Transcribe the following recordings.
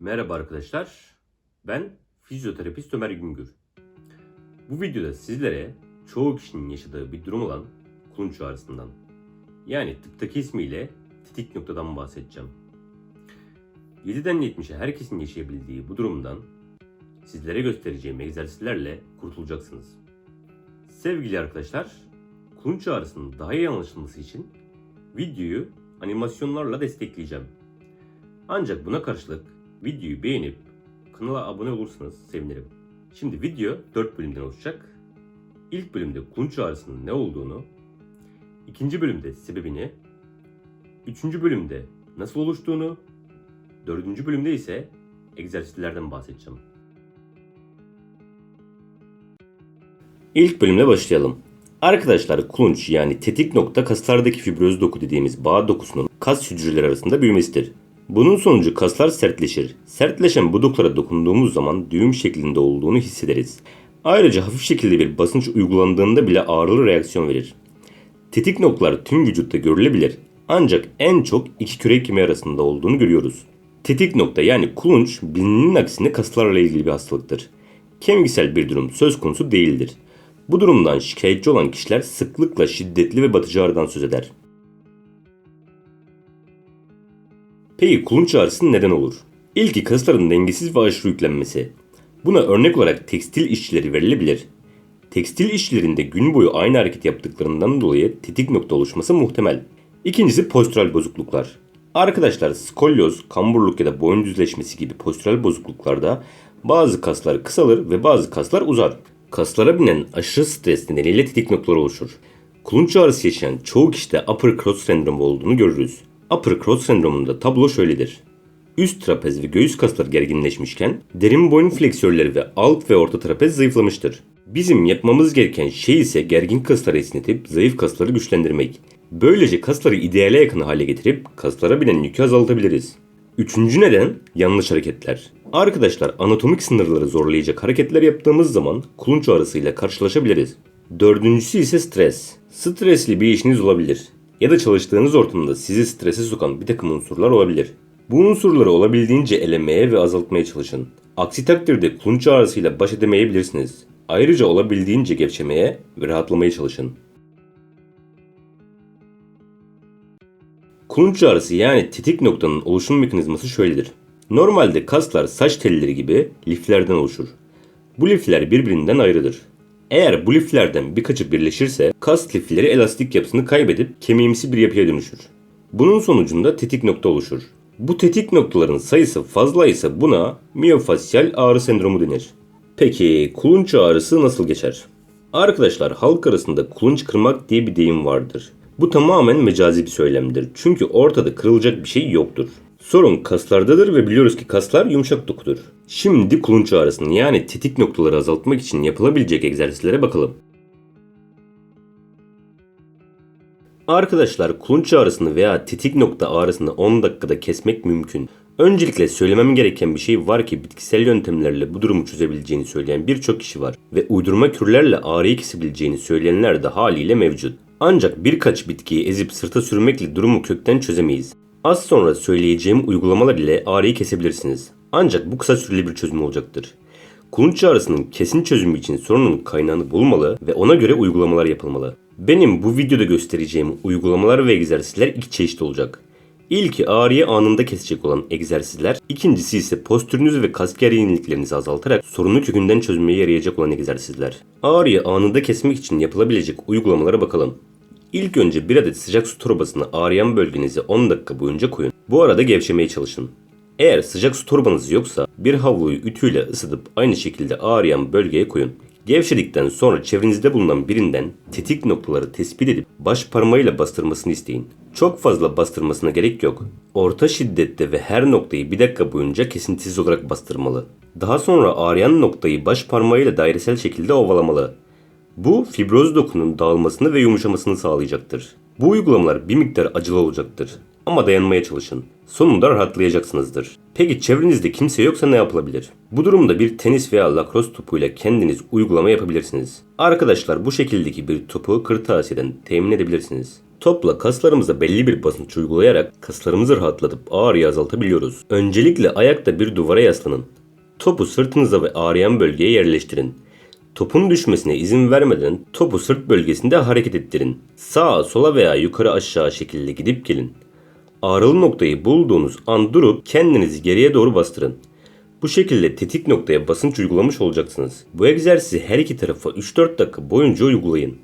Merhaba arkadaşlar. Ben fizyoterapist Ömer Güngör. Bu videoda sizlere çoğu kişinin yaşadığı bir durum olan kulunç ağrısından yani tıptaki ismiyle tetik noktadan bahsedeceğim. 7'den 70'e herkesin yaşayabildiği bu durumdan sizlere göstereceğim egzersizlerle kurtulacaksınız. Sevgili arkadaşlar, kulunç ağrısının daha iyi anlaşılması için videoyu animasyonlarla destekleyeceğim. Ancak buna karşılık videoyu beğenip kanala abone olursanız sevinirim. Şimdi video 4 bölümden oluşacak. İlk bölümde kulunç ağrısının ne olduğunu, ikinci bölümde sebebini, üçüncü bölümde nasıl oluştuğunu, dördüncü bölümde ise egzersizlerden bahsedeceğim. İlk bölümle başlayalım. Arkadaşlar kulunç yani tetik nokta kaslardaki fibroz doku dediğimiz bağ dokusunun kas hücreleri arasında büyümesidir. Bunun sonucu kaslar sertleşir. Sertleşen bu dokulara dokunduğumuz zaman düğüm şeklinde olduğunu hissederiz. Ayrıca hafif şekilde bir basınç uygulandığında bile ağrılı reaksiyon verir. Tetik noktalar tüm vücutta görülebilir ancak en çok iki kürek kemiği arasında olduğunu görüyoruz. Tetik nokta yani kulunç bilinenin aksine kaslarla ilgili bir hastalıktır. Kemiksel bir durum söz konusu değildir. Bu durumdan şikayetçi olan kişiler sıklıkla şiddetli ve batıcı ağrıdan söz eder. Peki kulunç ağrısı neden olur? İlki kasların dengesiz ve aşırı yüklenmesi. Buna örnek olarak tekstil işçileri verilebilir. Tekstil işçilerinde gün boyu aynı hareket yaptıklarından dolayı tetik nokta oluşması muhtemel. İkincisi postural bozukluklar. Arkadaşlar skolyoz, kamburluk ya da boyun düzleşmesi gibi postural bozukluklarda bazı kaslar kısalır ve bazı kaslar uzar. Kaslara binen aşırı stres nedeniyle tetik noktalar oluşur. Kulunç ağrısı yaşayan çoğu kişide upper cross sendromu olduğunu görürüz. Upper cross sendromunda tablo şöyledir. Üst trapez ve göğüs kasları gerginleşmişken derin boyun fleksörleri ve alt ve orta trapez zayıflamıştır. Bizim yapmamız gereken şey ise gergin kasları esnetip zayıf kasları güçlendirmek. Böylece kasları ideale yakın hale getirip kaslara binen yükü azaltabiliriz. Üçüncü neden yanlış hareketler. Arkadaşlar anatomik sınırları zorlayacak hareketler yaptığımız zaman kulunç ağrısıyla karşılaşabiliriz. Dördüncüsü ise stres. Stresli bir işiniz olabilir. Ya da çalıştığınız ortamda sizi strese sokan bir takım unsurlar olabilir. Bu unsurları olabildiğince elemeye ve azaltmaya çalışın. Aksi takdirde kulunç ağrısıyla baş edemeyebilirsiniz. Ayrıca olabildiğince gevşemeye ve rahatlamaya çalışın. Kulunç ağrısı yani tetik noktanın oluşum mekanizması şöyledir. Normalde kaslar saç telleri gibi liflerden oluşur. Bu lifler birbirinden ayrıdır. Eğer bu liflerden birkaçı birleşirse kas lifleri elastik yapısını kaybedip kemiğimsi bir yapıya dönüşür. Bunun sonucunda tetik nokta oluşur. Bu tetik noktaların sayısı fazla ise buna miyofasyal ağrı sendromu denir. Peki kulunç ağrısı nasıl geçer? Arkadaşlar halk arasında kulunç kırmak diye bir deyim vardır. Bu tamamen mecazi bir söylemdir. Çünkü ortada kırılacak bir şey yoktur. Sorun kaslardadır ve biliyoruz ki kaslar yumuşak dokudur. Şimdi kulunç ağrısını yani tetik noktaları azaltmak için yapılabilecek egzersizlere bakalım. Arkadaşlar kulunç ağrısını veya tetik nokta ağrısını 10 dakikada kesmek mümkün. Öncelikle söylemem gereken bir şey var ki bitkisel yöntemlerle bu durumu çözebileceğini söyleyen birçok kişi var ve uydurma kürlerle ağrıyı kesebileceğini söyleyenler de haliyle mevcut. Ancak birkaç bitkiyi ezip sırta sürmekle durumu kökten çözemeyiz. Az sonra söyleyeceğim uygulamalar ile ağrıyı kesebilirsiniz. Ancak bu kısa süreli bir çözüm olacaktır. Kulunç ağrısının kesin çözümü için sorunun kaynağını bulmalı ve ona göre uygulamalar yapılmalı. Benim bu videoda göstereceğim uygulamalar ve egzersizler iki çeşit olacak. İlki ağrıyı anında kesecek olan egzersizler, ikincisi ise postürünüzü ve kas gerginliklerinizi azaltarak sorunu kökünden çözmeye yarayacak olan egzersizler. Ağrıyı anında kesmek için yapılabilecek uygulamalara bakalım. İlk önce bir adet sıcak su torbasına ağrıyan bölgenizi 10 dakika boyunca koyun. Bu arada gevşemeye çalışın. Eğer sıcak su torbanız yoksa bir havluyu ütüyle ısıtıp aynı şekilde ağrıyan bölgeye koyun. Gevşedikten sonra çevrenizde bulunan birinden tetik noktaları tespit edip baş parmağıyla bastırmasını isteyin. Çok fazla bastırmasına gerek yok. Orta şiddette ve her noktayı bir dakika boyunca kesintisiz olarak bastırmalı. Daha sonra ağrıyan noktayı baş parmağıyla dairesel şekilde ovalamalı. Bu fibroz dokunun dağılmasını ve yumuşamasını sağlayacaktır. Bu uygulamalar bir miktar acılı olacaktır. Ama dayanmaya çalışın. Sonunda rahatlayacaksınızdır. Peki çevrenizde kimse yoksa ne yapılabilir? Bu durumda bir tenis veya lakros topuyla kendiniz uygulama yapabilirsiniz. Arkadaşlar bu şekildeki bir topu kırtasiyeden temin edebilirsiniz. Topla kaslarımıza belli bir basınç uygulayarak kaslarımızı rahatlatıp ağrıyı azaltabiliyoruz. Öncelikle ayakta bir duvara yaslanın. Topu sırtınıza ve ağrıyan bölgeye yerleştirin. Topun düşmesine izin vermeden topu sırt bölgesinde hareket ettirin. Sağa, sola veya yukarı aşağı şekilde gidip gelin. Ağrılı noktayı bulduğunuz an durup kendinizi geriye doğru bastırın. Bu şekilde tetik noktaya basınç uygulamış olacaksınız. Bu egzersizi her iki tarafa 3-4 dakika boyunca uygulayın.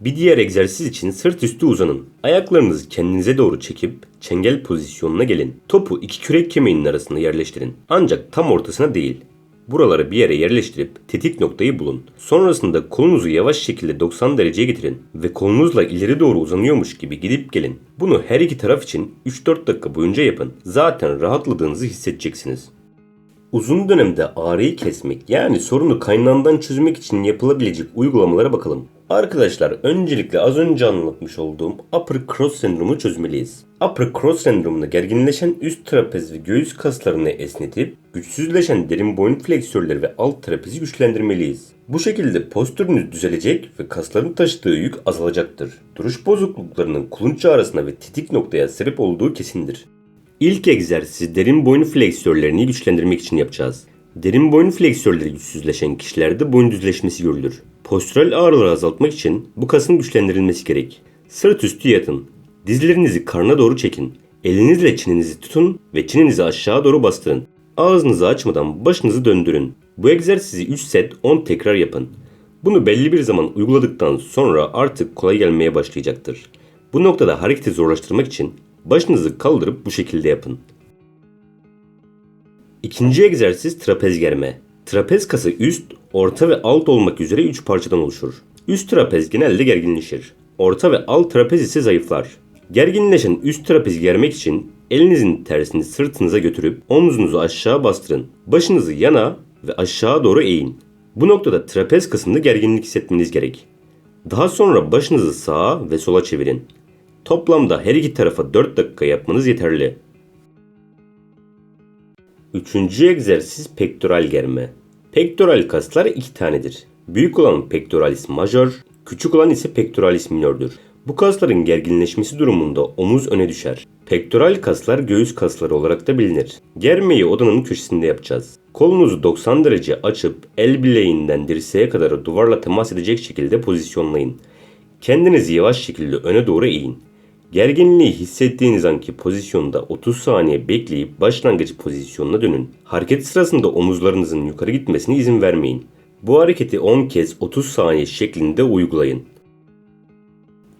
Bir diğer egzersiz için sırt üstü uzanın. Ayaklarınızı kendinize doğru çekip çengel pozisyonuna gelin. Topu iki kürek kemiğinin arasına yerleştirin. Ancak tam ortasına değil. Buraları bir yere yerleştirip tetik noktayı bulun. Sonrasında kolunuzu yavaş şekilde 90 dereceye getirin ve kolunuzla ileri doğru uzanıyormuş gibi gidip gelin. Bunu her iki taraf için 3-4 dakika boyunca yapın. Zaten rahatladığınızı hissedeceksiniz. Uzun dönemde ağrıyı kesmek yani sorunu kaynağından çözmek için yapılabilecek uygulamalara bakalım. Arkadaşlar öncelikle az önce anlatmış olduğum upper cross sendromu çözmeliyiz. Upper cross sendromunda gerginleşen üst trapez ve göğüs kaslarını esnetip güçsüzleşen derin boyun fleksörleri ve alt trapezi güçlendirmeliyiz. Bu şekilde postürünüz düzelecek ve kasların taşıdığı yük azalacaktır. Duruş bozukluklarının kulunç arasına ve tetik noktaya sebep olduğu kesindir. İlk egzersizi derin boyun fleksörlerini güçlendirmek için yapacağız. Derin boyun fleksörleri güçsüzleşen kişilerde boyun düzleşmesi görülür. Postural ağrıları azaltmak için bu kasın güçlendirilmesi gerek. Sırt üstü yatın. Dizlerinizi karna doğru çekin. Elinizle çenenizi tutun ve çenenizi aşağı doğru bastırın. Ağzınızı açmadan başınızı döndürün. Bu egzersizi 3 set 10 tekrar yapın. Bunu belli bir zaman uyguladıktan sonra artık kolay gelmeye başlayacaktır. Bu noktada hareketi zorlaştırmak için başınızı kaldırıp bu şekilde yapın. İkinci egzersiz trapez germe. Trapez kası üst, orta ve alt olmak üzere 3 parçadan oluşur. Üst trapez genelde gerginleşir. Orta ve alt trapez ise zayıflar. Gerginleşen üst trapezi germek için elinizin tersini sırtınıza götürüp omzunuzu aşağı bastırın. Başınızı yana ve aşağı doğru eğin. Bu noktada trapez kısmında gerginlik hissetmeniz gerek. Daha sonra başınızı sağa ve sola çevirin. Toplamda her iki tarafa 4 dakika yapmanız yeterli. Üçüncü egzersiz pektoral germe. Pektoral kaslar iki tanedir. Büyük olan pectoralis major, küçük olan ise pectoralis minördür. Bu kasların gerginleşmesi durumunda omuz öne düşer. Pektoral kaslar göğüs kasları olarak da bilinir. Germeyi odanın köşesinde yapacağız. Kolunuzu 90 derece açıp el bileğinden dirseğe kadar duvarla temas edecek şekilde pozisyonlayın. Kendinizi yavaş şekilde öne doğru eğin. Gerginliği hissettiğiniz anki pozisyonda 30 saniye bekleyip başlangıç pozisyonuna dönün. Hareket sırasında omuzlarınızın yukarı gitmesine izin vermeyin. Bu hareketi 10 kez 30 saniye şeklinde uygulayın.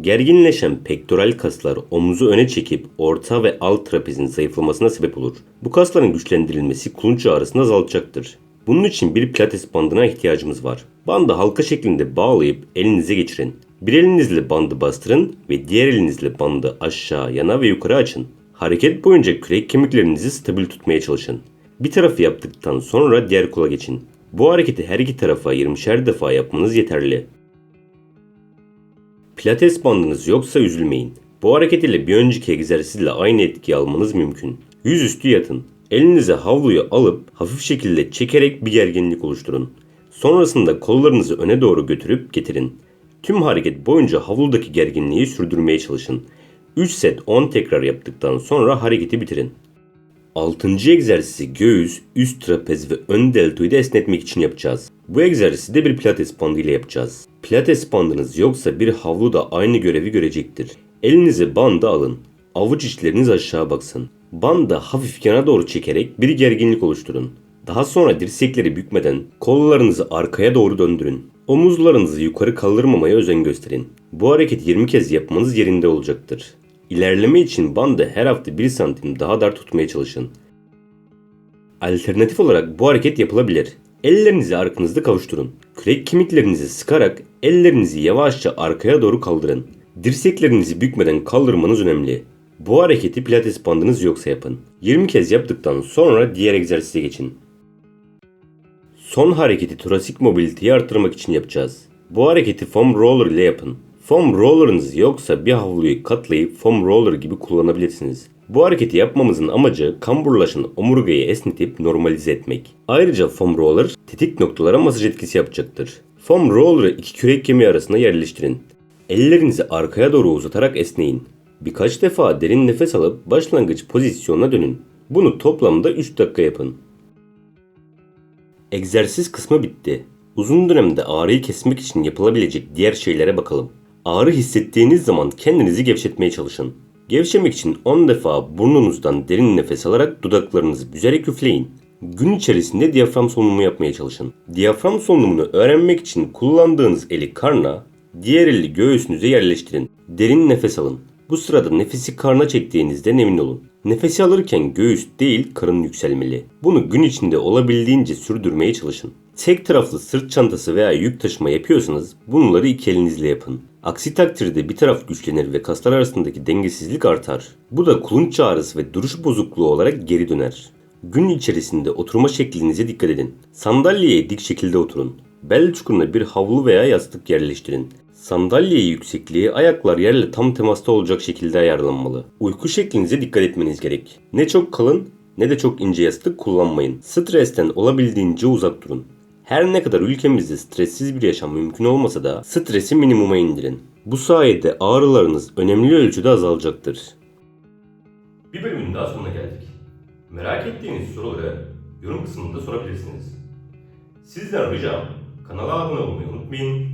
Gerginleşen pektoral kaslar omuzu öne çekip orta ve alt trapezin zayıflamasına sebep olur. Bu kasların güçlendirilmesi kulunç ağrısını azaltacaktır. Bunun için bir pilates bandına ihtiyacımız var. Bandı halka şeklinde bağlayıp elinize geçirin. Bir elinizle bandı bastırın ve diğer elinizle bandı aşağı, yana ve yukarı açın. Hareket boyunca kürek kemiklerinizi stabil tutmaya çalışın. Bir tarafı yaptıktan sonra diğer kola geçin. Bu hareketi her iki tarafa 20'şer defa yapmanız yeterli. Pilates bandınız yoksa üzülmeyin. Bu hareket ile bir önceki egzersizle aynı etkiyi almanız mümkün. Yüzüstü yatın. Elinize havluyu alıp hafif şekilde çekerek bir gerginlik oluşturun. Sonrasında kollarınızı öne doğru götürüp getirin. Tüm hareket boyunca havludaki gerginliği sürdürmeye çalışın. 3 set 10 tekrar yaptıktan sonra hareketi bitirin. 6. egzersizi göğüs, üst trapez ve ön deltoidu esnetmek için yapacağız. Bu egzersizi de bir pilates bandı ile yapacağız. Pilates bandınız yoksa bir havlu da aynı görevi görecektir. Elinizi banda alın. Avuç içleriniz aşağı baksın. Bandı hafif yana doğru çekerek bir gerginlik oluşturun. Daha sonra dirsekleri bükmeden kollarınızı arkaya doğru döndürün. Omuzlarınızı yukarı kaldırmamaya özen gösterin. Bu hareket 20 kez yapmanız yerinde olacaktır. İlerleme için bandı her hafta 1 santim daha dar tutmaya çalışın. Alternatif olarak bu hareket yapılabilir. Ellerinizi arkanızda kavuşturun. Kürek kemiklerinizi sıkarak ellerinizi yavaşça arkaya doğru kaldırın. Dirseklerinizi bükmeden kaldırmanız önemli. Bu hareketi pilates bandınız yoksa yapın. 20 kez yaptıktan sonra diğer egzersize geçin. Son hareketi torasik mobiliteyi arttırmak için yapacağız. Bu hareketi foam roller ile yapın. Foam roller'ınız yoksa bir havluyu katlayıp foam roller gibi kullanabilirsiniz. Bu hareketi yapmamızın amacı kamburlaşan omurgayı esnetip normalize etmek. Ayrıca foam roller tetik noktalara masaj etkisi yapacaktır. Foam roller'ı iki kürek kemiği arasında yerleştirin. Ellerinizi arkaya doğru uzatarak esneyin. Birkaç defa derin nefes alıp başlangıç pozisyonuna dönün. Bunu toplamda 3 dakika yapın. Egzersiz kısmı bitti. Uzun dönemde ağrıyı kesmek için yapılabilecek diğer şeylere bakalım. Ağrı hissettiğiniz zaman kendinizi gevşetmeye çalışın. Gevşemek için 10 defa burnunuzdan derin nefes alarak dudaklarınızı büzerek üfleyin. Gün içerisinde diyafram solunumu yapmaya çalışın. Diyafram solunumunu öğrenmek için kullandığınız eli karna, diğer eli göğsünüze yerleştirin. Derin nefes alın. Bu sırada nefesi karna çektiğinizden emin olun. Nefesi alırken göğüs değil karın yükselmeli. Bunu gün içinde olabildiğince sürdürmeye çalışın. Tek taraflı sırt çantası veya yük taşıma yapıyorsanız bunları iki elinizle yapın. Aksi takdirde bir taraf güçlenir ve kaslar arasındaki dengesizlik artar. Bu da kulunç ağrısı ve duruş bozukluğu olarak geri döner. Gün içerisinde oturma şeklinize dikkat edin. Sandalyeye dik şekilde oturun. Bel çukuruna bir havlu veya yastık yerleştirin. Sandalyeyi yüksekliği ayaklar yerle tam temasta olacak şekilde ayarlanmalı. Uyku şeklinize dikkat etmeniz gerek. Ne çok kalın ne de çok ince yastık kullanmayın. Stresten olabildiğince uzak durun. Her ne kadar ülkemizde stressiz bir yaşam mümkün olmasa da stresi minimuma indirin. Bu sayede ağrılarınız önemli ölçüde azalacaktır. Bir bölümün daha sonuna geldik. Merak ettiğiniz soruları yorum kısmında sorabilirsiniz. Sizden ricam kanala abone olmayı unutmayın.